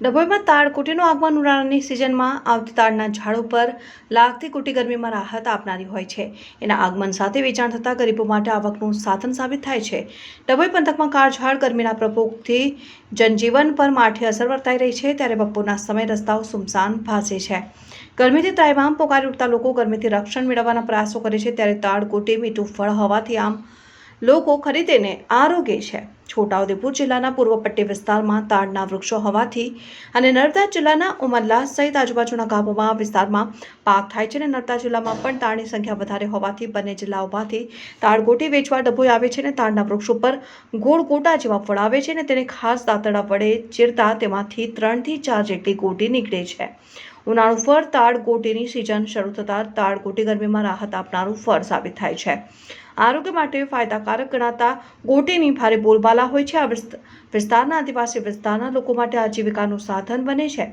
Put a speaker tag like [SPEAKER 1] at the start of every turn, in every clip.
[SPEAKER 1] ડભોઈમાં તાડ કુટીનું આગમન ઉનાળાની સિઝનમાં આવતી તાડના ઝાડ ઉપર લાગતી કુટી ગરમીમાં રાહત આપનારી હોય છે. એના આગમન સાથે વેચાણ થતાં ગરીબો માટે આવકનું સાધન સાબિત થાય છે. ડભોઈ પંથકમાં કાળઝાળ ગરમીના પ્રકોપથી જનજીવન પર માઠી અસર વર્તાઈ રહી છે ત્યારે બપોરના સમય રસ્તાઓ સુમસાન ભાસે છે. ગરમીથી ત્રાઈમામ પોકારી ઉઠતા લોકો ગરમીથી રક્ષણ મેળવવાના પ્રયાસો કરે છે ત્યારે તાડ કુટી મીઠું ફળ હોવાથી આમ લોકો ખરીદીને આરોગે છે. છોટાઉદેપુર જિલ્લાના પૂર્વ પટ્ટી વિસ્તારમાં તાડના વૃક્ષો હોવાથી અને નર્મદા જિલ્લાના ઉમરલા સહિત આજુબાજુના ગામોમાં વિસ્તારમાં પાક થાય છે અને નર્મદા જિલ્લામાં પણ તાડની સંખ્યા વધારે હોવાથી બંને જિલ્લાઓમાંથી તાડ ગોટી વેચવા ડભોઈ આવે છે અને તાડના વૃક્ષ ઉપર ગોળ ગોટા જેવા ફળ આવે છે અને તેને ખાસ દાંતડા વડે ચીરતા તેમાંથી ત્રણથી ચાર જેટલી ગોટી નીકળે છે. ઉનાળુ ફળ તાડ ગોટીની સિઝન શરૂ થતાં તાડ ગોટી ગરમીમાં રાહત આપનારું ફળ સાબિત થાય છે. આરોગ્ય માટે ફાયદાકારક ગણાતા ગોટીની ભારે બોલબાલા હોય છે. આ વિસ્તારના આદિવાસી વિસ્તારના લોકો માટે આજીવિકાનું સાધન બને છે.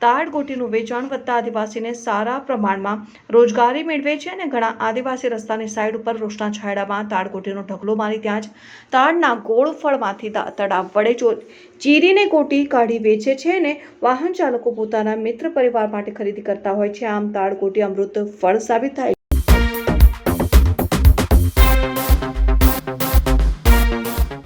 [SPEAKER 1] તાડ ગોટીનું વેચાણ વધતા આદિવાસીને સારા પ્રમાણમાં રોજગારી મેળવે છે અને ઘણા આદિવાસી રસ્તાની સાઈડ ઉપર વૃક્ષના છાંયડામાં તાડ ગોટીનો ઢગલો મારી ત્યાં જ તાડના ગોળ ફળમાંથી તળાવ વડે ચો ચીરીને ગોટી કાઢી વેચે છે અને વાહન ચાલકો પોતાના મિત્ર પરિવાર માટે ખરીદી કરતા હોય છે. આમ તાડ ગોટી અમૃત ફળ સાબિત થાય